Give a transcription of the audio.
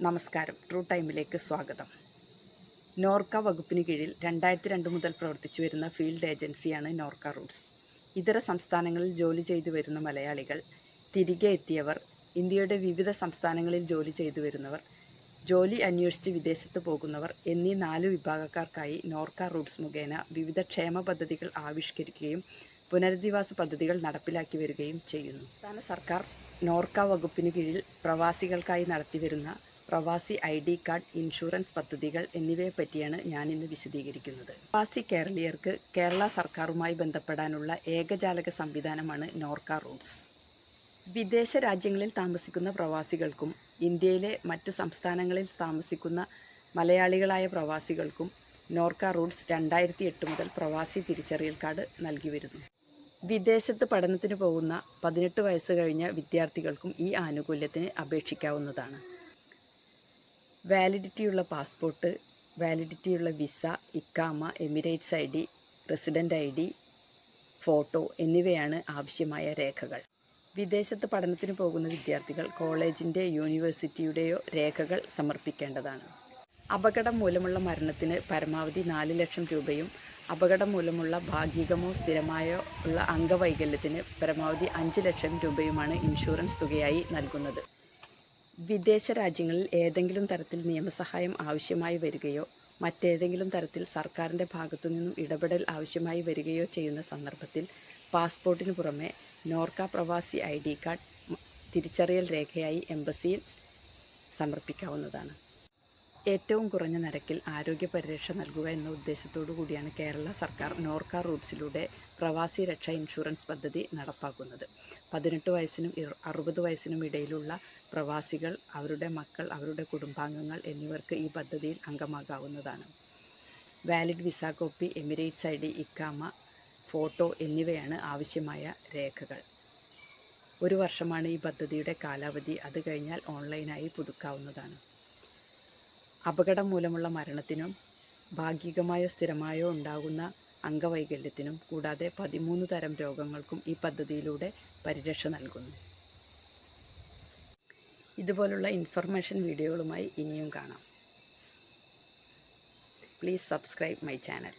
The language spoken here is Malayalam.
നമസ്കാരം. ട്രൂ ടൈമിലേക്ക് സ്വാഗതം. നോർക്ക വകുപ്പിന് കീഴിൽ രണ്ടായിരത്തി രണ്ട് മുതൽ പ്രവർത്തിച്ചു വരുന്ന ഫീൽഡ് ഏജൻസിയാണ് നോർക്ക റൂട്ട്സ്. ഇതര സംസ്ഥാനങ്ങളിൽ ജോലി ചെയ്തു വരുന്ന മലയാളികൾ തിരികെ എത്തിയവർ ഇന്ത്യയുടെ വിവിധ സംസ്ഥാനങ്ങളിൽ ജോലി ചെയ്തു വരുന്നവർ ജോലി അന്വേഷിച്ച് വിദേശത്ത് പോകുന്നവർ എന്നീ നാല് വിഭാഗക്കാർക്കായി നോർക്ക റൂട്ട്സ് മുഖേന വിവിധ ക്ഷേമ പദ്ധതികൾ ആവിഷ്കരിക്കുകയും പുനരധിവാസ പദ്ധതികൾ നടപ്പിലാക്കി വരികയും ചെയ്യുന്നു. സംസ്ഥാന സർക്കാർ നോർക്ക വകുപ്പിന് കീഴിൽ പ്രവാസികൾക്കായി നടത്തിവരുന്ന പ്രവാസി ഐ ഡി കാർഡ് ഇൻഷുറൻസ് പദ്ധതികൾ എന്നിവയെ പറ്റിയാണ് ഞാൻ ഇന്ന് വിശദീകരിക്കുന്നത്. പ്രവാസി കേരളീയർക്ക് കേരള സർക്കാരുമായി ബന്ധപ്പെടാനുള്ള ഏകജാലക സംവിധാനമാണ് നോർക്ക റൂൾസ്. വിദേശ രാജ്യങ്ങളിൽ താമസിക്കുന്ന പ്രവാസികൾക്കും ഇന്ത്യയിലെ മറ്റ് സംസ്ഥാനങ്ങളിൽ താമസിക്കുന്ന മലയാളികളായ പ്രവാസികൾക്കും നോർക്ക റൂൾസ് രണ്ടായിരത്തി എട്ട് മുതൽ പ്രവാസി തിരിച്ചറിയൽ കാർഡ് നൽകി വരുന്നു. വിദേശത്ത് പഠനത്തിന് പോകുന്ന പതിനെട്ട് വയസ്സ് കഴിഞ്ഞ വിദ്യാർത്ഥികൾക്കും ഈ ആനുകൂല്യത്തിന് അപേക്ഷിക്കാവുന്നതാണ്. വാലിഡിറ്റിയുള്ള പാസ്പോർട്ട് വാലിഡിറ്റിയുള്ള visa ഇക്കാമ Emirates I D resident I D photo എന്നിവയാണ് ആവശ്യമായ രേഖകൾ. വിദേശത്ത് പഠനത്തിന് പോകുന്ന വിദ്യാർത്ഥികൾ കോളേജിന്റെ യൂണിവേഴ്സിറ്റിയുടെയോ രേഖകൾ സമർപ്പിക്കേണ്ടതാണ്. അപകടം മൂലമുള്ള മരണത്തിന് പരമാവധി നാല് ലക്ഷം രൂപയും അപകടം മൂലമുള്ള ഭാഗികമോ സ്ഥിരമായോ ഉള്ള അംഗവൈകല്യത്തിന് പരമാവധി അഞ്ച് ലക്ഷം രൂപയുമാണ് ഇൻഷുറൻസ് തുകയായി നൽകുന്നത്. വിദേശ രാജ്യങ്ങളിൽ ഏതെങ്കിലും തരത്തിൽ നിയമസഹായം ആവശ്യമായി വരികയോ മറ്റേതെങ്കിലും തരത്തിൽ സർക്കാരിന്റെ ഭാഗത്തു നിന്നും ഇടപെടൽ ആവശ്യമായി വരികയോ ചെയ്യുന്ന സന്ദർഭത്തിൽ പാസ്പോർട്ടിന് പുറമെ നോർക്ക പ്രവാസി ഐ ഡി കാർഡ് തിരിച്ചറിയൽ രേഖയായി എംബസിയിൽ സമർപ്പിക്കാവുന്നതാണ്. ഏറ്റവും കുറഞ്ഞ നിരക്കിൽ ആരോഗ്യ പരിരക്ഷ നൽകുക എന്ന ഉദ്ദേശത്തോടു കൂടിയാണ് കേരള സർക്കാർ നോർക്ക റൂട്ട്സിലൂടെ പ്രവാസി രക്ഷാ ഇൻഷുറൻസ് പദ്ധതി നടപ്പാക്കുന്നത്. പതിനെട്ട് വയസ്സിനും അറുപത് വയസ്സിനും ഇടയിലുള്ള പ്രവാസികൾ അവരുടെ മക്കൾ അവരുടെ കുടുംബാംഗങ്ങൾ എന്നിവർക്ക് ഈ പദ്ധതിയിൽ അംഗമാകാവുന്നതാണ്. Valid visa copy Emirates I D ഇക്കാമ photo എന്നിവയാണ് ആവശ്യമായ രേഖകൾ. ഒരു വർഷമാണ് ഈ പദ്ധതിയുടെ കാലാവധി. അത് കഴിഞ്ഞാൽ ഓൺലൈനായി പുതുക്കാവുന്നതാണ്. അപകടം മൂലമുള്ള മരണത്തിനും ഭാഗികമായോ സ്ഥിരമായോ ഉണ്ടാകുന്ന അംഗവൈകല്യത്തിനും കൂടാതെ പതിമൂന്ന് തരം രോഗങ്ങൾക്കും ഈ പദ്ധതിയിലൂടെ പരിരക്ഷ നൽകുന്നു. ഇതുപോലുള്ള ഇൻഫർമേഷൻ വീഡിയോകളുമായി ഇനിയും കാണാം. Please subscribe my channel